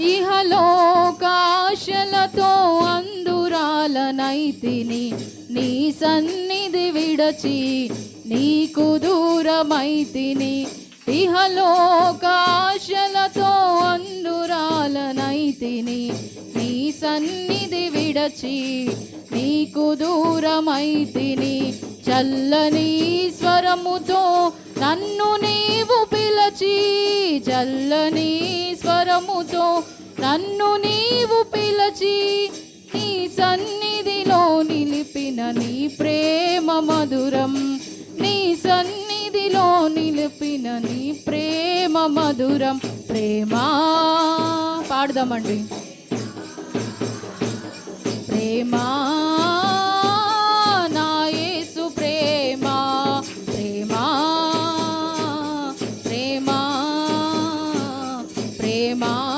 ఇహలోకాశలతో అందురాలనైతిని నీ సన్నిధి విడచి నీకు దూరమైతిని. ఇహలోకాశలతో అందురాలనైతిని నీ సన్నిధి విడచి నీకు దూరమైతిని. చల్లని స్వరముతో నన్ను నీవు చల్లని స్వరముతో నన్ను నీవు పిలచి నీ సన్నిధిలో నిలిపిన నీ ప్రేమ మధురం. నీ సన్నిధిలో నిలిపిన నీ ప్రేమ మధురం. ప్రేమా పాడదామండి. ప్రేమా. ప్రేమా ప్రేమా